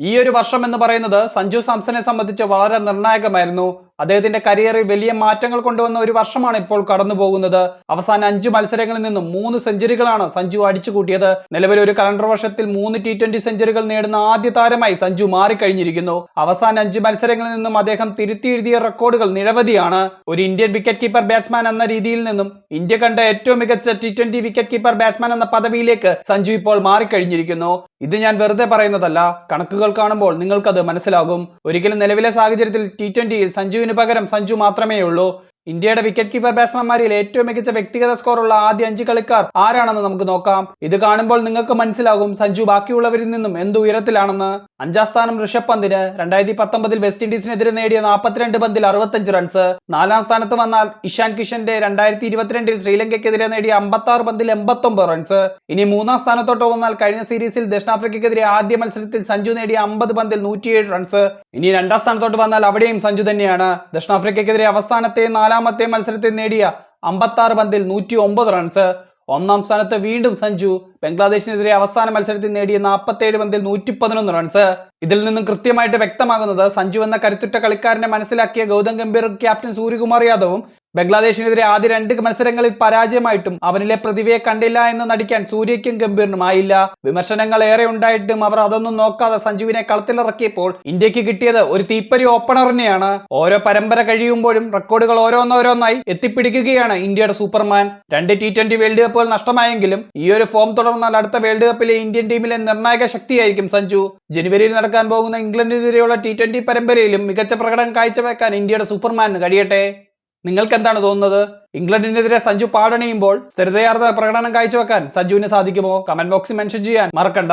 ഈ ഒരു വർഷം എന്ന് പറയുന്നത് സഞ്ജു സാംസനെ സംബന്ധിച്ച് വളരെ നിർണായകമായിരുന്നു. അദ്ദേഹത്തിന്റെ കരിയറിൽ വലിയ മാറ്റങ്ങൾ കൊണ്ടുവന്ന ഒരു വർഷമാണ് ഇപ്പോൾ കടന്നു പോകുന്നത് അവസാന അഞ്ച് മത്സരങ്ങളിൽ നിന്നും മൂന്ന് സെഞ്ചുറികളാണ് സഞ്ജു അടിച്ചുകൂട്ടിയത്. നിലവിൽ ഒരു കലണ്ടർ വർഷത്തിൽ മൂന്ന് ടി ട്വന്റി സെഞ്ചുറികൾ നേടുന്ന ആദ്യ താരമായി സഞ്ജു മാറിക്കഴിഞ്ഞിരിക്കുന്നു. അവസാന അഞ്ച് മത്സരങ്ങളിൽ നിന്നും അദ്ദേഹം തിരുത്തിയെഴുതിയ റെക്കോർഡുകൾ നിരവധിയാണ്. ഒരു ഇന്ത്യൻ വിക്കറ്റ് കീപ്പർ ബാറ്റ്സ്മാൻ എന്ന രീതിയിൽ നിന്നും ഇന്ത്യ കണ്ട ഏറ്റവും മികച്ച T twenty wicket keeper batsman എന്ന പദവിയിലേക്ക് സഞ്ജു ഇപ്പോൾ മാറിക്കഴിഞ്ഞിരിക്കുന്നു. ഇത് ഞാൻ വെറുതെ പറയുന്നതല്ല. കണക്കുകൾ കാണുമ്പോൾ നിങ്ങൾക്കത് മനസ്സിലാകും. ഒരിക്കലും നിലവിലെ സാഹചര്യത്തിൽ ടി ട്വന്റിയിൽ സഞ്ജുവിന് പകരം സഞ്ജു മാത്രമേ ഉള്ളൂ ഇന്ത്യയുടെ വിക്കറ്റ് കീപ്പർ ബാറ്റ്സ്മാൻമാരിൽ ഏറ്റവും മികച്ച വ്യക്തിഗത സ്കോറുള്ള ആദ്യ അഞ്ച് കളിക്കാർ ആരാണെന്ന് നമുക്ക് നോക്കാം. ഇത് കാണുമ്പോൾ നിങ്ങൾക്ക് മനസ്സിലാകും സഞ്ജു ബാക്കിയുള്ളവരിൽ നിന്നും എന്ത് ഉയരത്തിലാണെന്ന്. അഞ്ചാം സ്ഥാനം ഋഷഭ് പന്തിന് രണ്ടായിരത്തി പത്തൊമ്പതിൽ വെസ്റ്റ് ഇൻഡീസിനെതിരെ നേടിയ നാൽപ്പത്തിരണ്ട് പന്തിൽ അറുപത്തഞ്ച് റൺസ് നാലാം സ്ഥാനത്ത് വന്നാൽ ഇഷാൻ കിഷന്റെ രണ്ടായിരത്തി ഇരുപത്തിരണ്ടിൽ ശ്രീലങ്കയ്ക്കെതിരെ നേടിയ അമ്പത്തി ആറ് പന്തിൽ എൺപത്തൊമ്പത് റൺസ് ഇനി മൂന്നാം സ്ഥാനത്തോട്ട് വന്നാൽ കഴിഞ്ഞ സീരീസിൽ ദക്ഷിണാഫ്രിക്കയ്ക്കെതിരെ ആദ്യ മത്സരത്തിൽ സഞ്ജു നേടിയ അമ്പത് പന്തിൽ നൂറ്റിയേഴ് റൺസ് ഇനി രണ്ടാം സ്ഥാനത്തോട്ട് വന്നാൽ അവിടെയും സഞ്ജു തന്നെയാണ്. ദക്ഷിണാഫ്രിക്കയ്ക്കെതിരെ അവസാനത്തെ നാലാമത്തെ മത്സരത്തിൽ നേടിയ അമ്പത്തി ആറ് പന്തിൽ നൂറ്റി ഒമ്പത് റൺസ് ഒന്നാം സ്ഥാനത്ത് വീണ്ടും സഞ്ജു ബംഗ്ലാദേശിനെതിരെ അവസാന മത്സരത്തിൽ നേടിയ നാൽപ്പത്തേഴ് പന്തിൽ നൂറ്റി പതിനൊന്ന് റൺസ് ഇതിൽ നിന്നും കൃത്യമായിട്ട് വ്യക്തമാകുന്നത് സഞ്ജു എന്ന കരുത്തുറ്റ കളിക്കാരനെ മനസ്സിലാക്കിയ ഗൗതം ഗംഭീർ ക്യാപ്റ്റൻ സൂര്യകുമാർ യാദവും ബംഗ്ലാദേശിനെതിരെ ആദ്യ രണ്ട് മത്സരങ്ങളിൽ പരാജയമായിട്ടും അവനിലെ പ്രതിഭയെ കണ്ടില്ല എന്ന് നടിക്കാൻ സൂര്യയ്ക്കും ഗംഭീറിനും ആയില്ല. വിമർശനങ്ങൾ ഏറെ ഉണ്ടായിട്ടും അവർ അതൊന്നും നോക്കാതെ സഞ്ജുവിനെ കളത്തിലിറക്കിയപ്പോൾ ഇന്ത്യയ്ക്ക് കിട്ടിയത് ഒരു തീപ്പരി ഓപ്പണറിനെയാണ്. ഓരോ പരമ്പര കഴിയുമ്പോഴും റെക്കോർഡുകൾ ഓരോന്നോരോന്നായി എത്തിപ്പിടിക്കുകയാണ് ഇന്ത്യയുടെ സൂപ്പർമാൻ. രണ്ട് ടി ട്വന്റി വേൾഡ് കപ്പുകൾ നഷ്ടമായെങ്കിലും ഈ ഒരു ഫോം തുടർന്നാൽ അടുത്ത വേൾഡ് കപ്പിലെ ഇന്ത്യൻ ടീമിലെ നിർണായക ശക്തിയായിരിക്കും സഞ്ജു. ജനുവരിയിൽ നടക്കാൻ പോകുന്ന ഇംഗ്ലണ്ടിനെതിരെയുള്ള ടി ട്വന്റി പരമ്പരയിലും മികച്ച പ്രകടനം കാഴ്ചവെക്കാൻ ഇന്ത്യയുടെ സൂപ്പർമാൻ കഴിയട്ടെ. നിങ്ങൾക്ക് എന്താണ് തോന്നുന്നത്? ഇംഗ്ലണ്ടിനെതിരെ സഞ്ജു പാടണിയുമ്പോൾ സ്ഥിരതയാർന്ന പ്രകടനം കാഴ്ചവെക്കാൻ സഞ്ജുവിന് സാധിക്കുമോ? കമന്റ് ബോക്സിൽ മെൻഷൻ ചെയ്യാൻ മറക്കണ്ട.